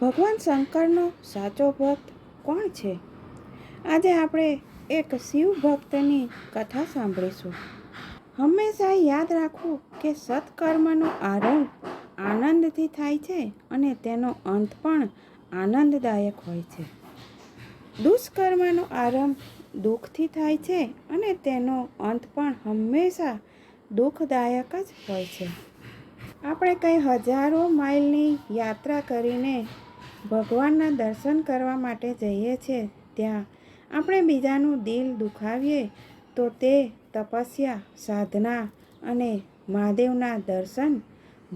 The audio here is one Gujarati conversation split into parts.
ભગવાન શંકરનો સાચો ભક્ત કોણ છે? આજે આપણે એક શિવ ભક્તની કથા સાંભળીશું. હંમેશા યાદ રાખવું કે સત્કર્મનો આરંભ આનંદથી થાય છે અને તેનો અંત પણ આનંદદાયક હોય છે. દુષ્કર્મનો આરંભ દુઃખથી થાય છે અને તેનો અંત પણ હંમેશા દુઃખદાયક જ હોય છે. આપણે કંઈ હજારો માઇલની યાત્રા કરીને ભગવાનના દર્શન કરવા માટે જઈએ છીએ ત્યાં. આપણે બીજાનું દિલ દુખાવીએ તો તે તપસ્યા, સાધના અને મહાદેવના દર્શન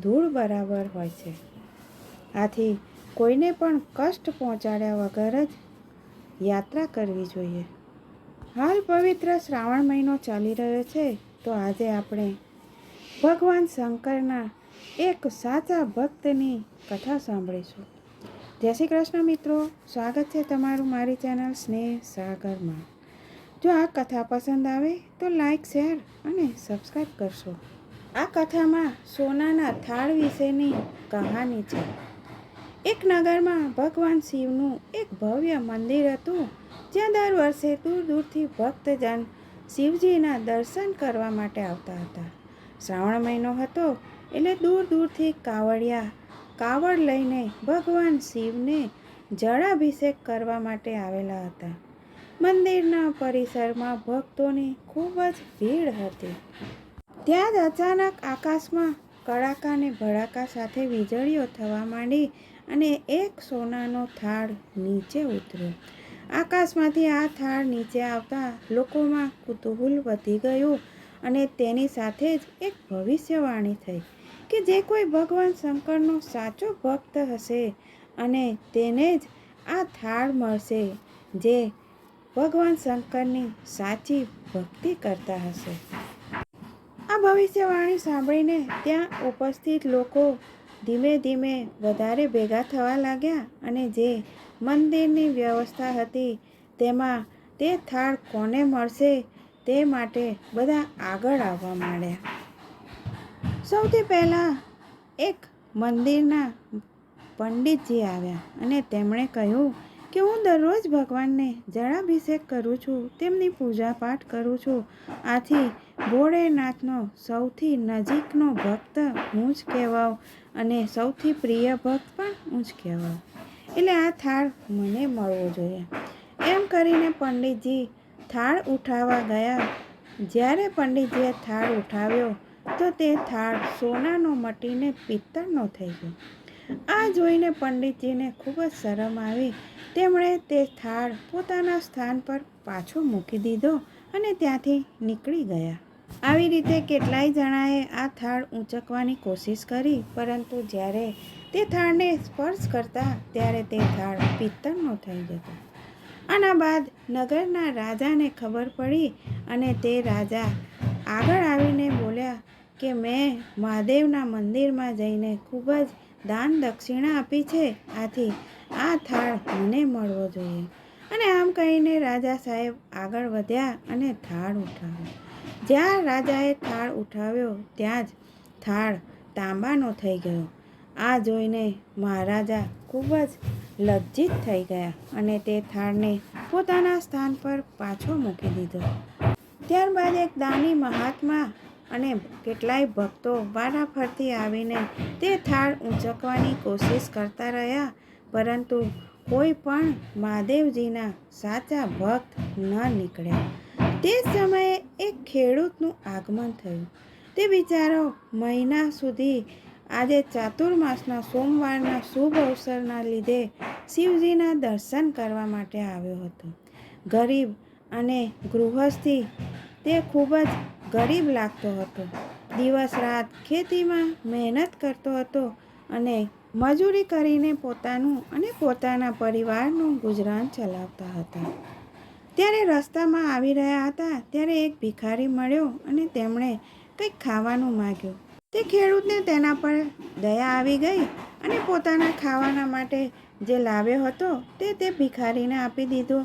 ધૂળ બરાબર હોય છે. આથી કોઈને પણ કષ્ટ પહોંચાડ્યા વગર જ યાત્રા કરવી જોઈએ. હાલ પવિત્ર શ્રાવણ મહિનો ચાલી રહ્યો છે તો આજે આપણે ભગવાન શંકરના એક સાચા ભક્તની કથા સાંભળીશું. જય શ્રી કૃષ્ણ મિત્રો, સ્વાગત છે તમારું મારી ચેનલ સ્નેહ સાગરમાં. જો આ કથા પસંદ આવે તો લાઈક, શેર અને સબસ્ક્રાઈબ કરશો. આ કથામાં સોનાના થાળ વિશેની કહાની છે. એક નગરમાં ભગવાન શિવનું એક ભવ્ય મંદિર હતું, જ્યાં દર વર્ષે દૂર દૂરથી ભક્તજન શિવજીના દર્શન કરવા માટે આવતા હતા. શ્રાવણ મહિનો હતો એટલે દૂર દૂરથી કાવડિયા કાવડ લઈને ભગવાન શિવને જળાભિષેક કરવા માટે આવેલા હતા. મંદિરના પરિસરમાં ભક્તોની ખૂબ જ ભીડ હતી. ત્યાં જ અચાનક આકાશમાં કડાકા અને ભડાકા સાથે વીજળીઓ થવા માંડી અને એક સોનાનો થાળ નીચે ઉતર્યો. આકાશમાંથી આ થાળ નીચે આવતા લોકોમાં કુતૂહલ વધી ગયું અને તેની સાથે જ એક ભવિષ્યવાણી થઈ. કે જે કોઈ ભગવાન શંકરનો સાચો ભક્ત હશે અને તેને જ આ થાળ મળશે જે ભગવાન શંકરની સાચી ભક્તિ કરતા હશે. આ ભવિષ્યવાણી સાંભળીને ત્યાં ઉપસ્થિત લોકો ધીમે ધીમે વધારે ભેગા થવા લાગ્યા અને જે મંદિરની વ્યવસ્થા હતી તેમાં તે થાળ કોને મળશે તે માટે બધા આગળ આવવા માંડ્યા. સૌથી પહેલાં એક મંદિરના પંડિતજી આવ્યા અને તેમણે કહ્યું કે હું દરરોજ ભગવાનને જળાભિષેક કરું છું, તેમની પૂજાપાઠ કરું છું. આથી ભોળેનાથનો સૌથી નજીકનો ભક્ત હું જ કહેવાઉં અને સૌથી પ્રિય ભક્ત પણ હું જ કહેવાઉં. એટલે આ થાળ મને મળવો જોઈએ. એમ કરીને પંડિતજી થાળ ઉઠાવવા ગયા. જ્યારે પંડિતજીએ થાળ ઉઠાવ્યો તો તે થાળ સોનાનો મટીને પિત્તળનો થઈ ગયો. આ જોઈને પંડિતજીને ખૂબ જ શરમ આવી. તેમણે તે થાળ પોતાના સ્થાન પર પાછો મૂકી દીધો અને ત્યાંથી નીકળી ગયા. આવી રીતે કેટલાય જણાએ આ થાળ ઊંચકવાની કોશિશ કરી, પરંતુ જ્યારે તે થાળને સ્પર્શ કરતા ત્યારે તે થાળ પિત્તળનો થઈ જતો. આના બાદ નગરના રાજાને ખબર પડી અને તે રાજા આગળ આવીને બોલ્યા કે મેં મહાદેવના મંદિરમાં જઈને ખૂબ જ દાન દક્ષિણા આપી છે. આથી આ થાળ મને મળવો જોઈએ. અને આમ કહીને રાજા સાહેબ આગળ વધ્યા અને થાળ ઉઠાવ્યો. જ્યાં રાજાએ થાળ ઉઠાવ્યો, ત્યાં જ થાળ તાંબાનો થઈ ગયો. આ જોઈને મહારાજા ખૂબ જ લજ્જિત થઈ ગયા અને તે થાળને પોતાના સ્થાન પર પાછો મૂકી દીધો. ત્યારબાદ એક દાની મહાત્મા અને કેટલાય ભક્તો વારાફરતી આવીને તે થાળ ઊંચકવાની કોશિશ કરતા રહ્યા. પરંતુ કોઈ પણ મહાદેવજીના સાચા ભક્ત ન નીકળ્યા. તે સમયે એક ખેડૂતનું આગમન થયું. તે બિચારો મહિના સુધી આજે ચાતુર્માસના સોમવારના શુભ અવસરના લીધે શિવજીના દર્શન કરવા માટે આવ્યો હતો. ગરીબ અને ગૃહસ્થી તે ખૂબ જ ગરીબ લાગતો હતો. દિવસ રાત ખેતીમાં મહેનત કરતો હતો અને મજૂરી કરીને પોતાનું અને પોતાના પરિવારનું ગુજરાન ચલાવતા હતા. ત્યારે રસ્તામાં આવી રહ્યા હતા ત્યારે એક ભિખારી મળ્યો અને તેમણે કંઈક ખાવાનું માગ્યું. તે ખેડૂતને તેના પર દયા આવી ગઈ અને પોતાના ખાવાના માટે જે લાવ્યો હતો તે તે ભિખારીને આપી દીધો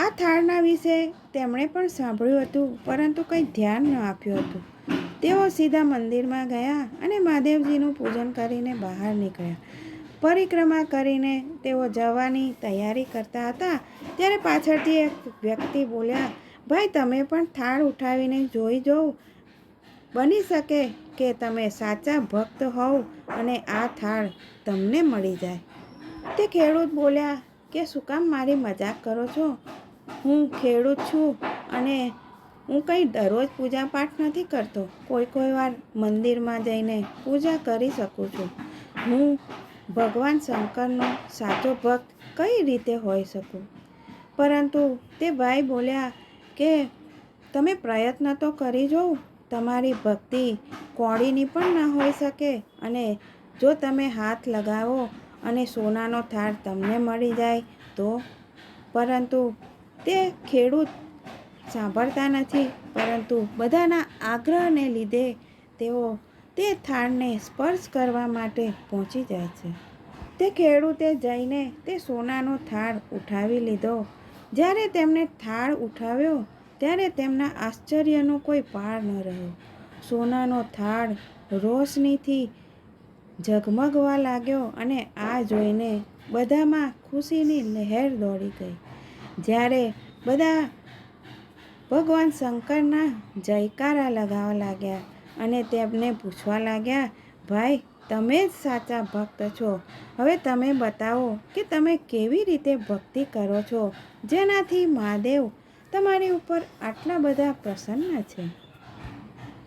આ થાળના વિશે તેમણે પણ સાંભળ્યું હતું, પરંતુ કંઈ ધ્યાન ન આપ્યું હતું. તેઓ સીધા મંદિરમાં ગયા અને મહાદેવજીનું પૂજન કરીને બહાર નીકળ્યા. પરિક્રમા કરીને તેઓ જવાની તૈયારી કરતા હતા, ત્યારે પાછળથી એક વ્યક્તિ બોલ્યા, ભાઈ, તમે પણ થાળ ઉઠાવીને જોઈ જોઉં. બની શકે કે તમે સાચા ભક્ત હોવ અને આ થાળ તમને મળી જાય. તે ખેડૂત બોલ્યા, કે શું કામ મારી મજાક કરો છો? હું ખેડૂત છું અને હું કંઈ દરરોજ પૂજા પાઠ નથી કરતો. કોઈ કોઈ વાર મંદિરમાં જઈને પૂજા કરી શકું છું. હું ભગવાન શંકરનો સાચો ભક્ત કઈ રીતે હોઈ શકું? પરંતુ તે ભાઈ બોલ્યા કે, તમે પ્રયત્ન તો કરી જોઉં. તમારી ભક્તિ કોળીની પણ ના હોઈ શકે અને જો તમે હાથ લગાવો અને સોનાનો થાળ તમને મળી જાય તો. પરંતુ તે ખેડૂત સાંભળતા નથી, પરંતુ બધાના આગ્રહને લીધે તેઓ તે થાળને સ્પર્શ કરવા માટે પહોંચી જાય છે. તે ખેડૂતે જઈને તે સોનાનો થાળ ઉઠાવી લીધો. જ્યારે તેમણે થાળ ઉઠાવ્યો, ત્યારે તેમના આશ્ચર્યનો કોઈ પાર ન રહ્યો. સોનાનો થાળ રોશનીથી ઝગમગવા લાગ્યો અને આ જોઈને બધામાં ખુશીની લહેર દોડી ગઈ. જ્યારે બધા ભગવાન શંકરના જયકારા લગાવવા લાગ્યા અને તેમને પૂછવા લાગ્યા, ભાઈ, તમે જ સાચા ભક્ત છો. હવે તમે બતાવો કે તમે કેવી રીતે ભક્તિ કરો છો? જેનાથી મહાદેવ તમારી ઉપર આટલા બધા પ્રસન્ન છે.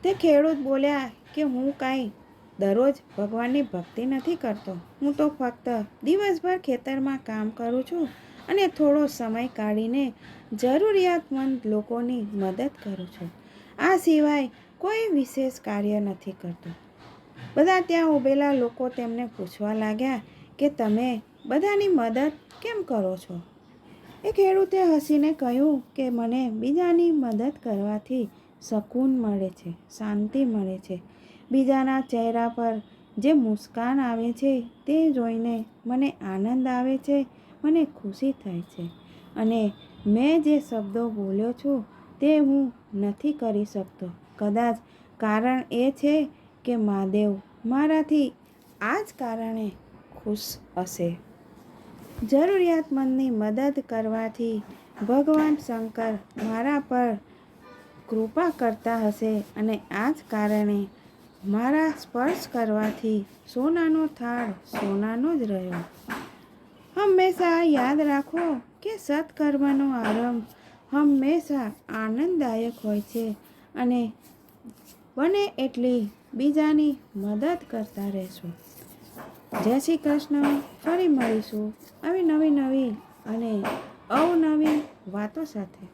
તે ખેડૂત બોલ્યા કે, હું કાંઈ દરરોજ ભગવાનની ભક્તિ નથી કરતો. હું તો ફક્ત દિવસભર ખેતરમાં કામ કરું છું. અને થોડો સમય કાઢીને જરૂરિયાતમંદ લોકોની મદદ કરું છું. આ સિવાય કોઈ વિશેષ કાર્ય નથી કરતો. બધા ત્યાં ઊભેલા લોકો તેમને પૂછવા લાગ્યા કે તમે બધાની મદદ કેમ કરો છો? એ ખેડૂતે હસીને કહ્યું કે મને બીજાની મદદ કરવાથી શકૂન મળે છે, શાંતિ મળે છે. બીજાના ચહેરા પર જે મુસ્કાન આવે છે તે જોઈને મને આનંદ આવે છે મને ખુશી થાય છે. અને મેં જે શબ્દો બોલ્યો છું તે હું નથી કરી શકતો. કદાચ કારણ એ છે કે મહાદેવ મારાથી આ જ કારણે ખુશ હશે. જરૂરિયાતમંદની મદદ કરવાથી ભગવાન શંકર મારા પર કૃપા કરતા હશે અને આ જ કારણે મારા સ્પર્શ કરવાથી સોનાનો થાળ સોનાનો જ રહ્યો. હંમેશા યાદ રાખો કે સત્કર્મનો આરંભ હંમેશા આનંદદાયક હોય છે અને બને એટલી બીજાની મદદ કરતા રહેશું. જય શ્રી કૃષ્ણ. ફરી મળીશું આવી નવી નવી અને અવનવી વાતો સાથે.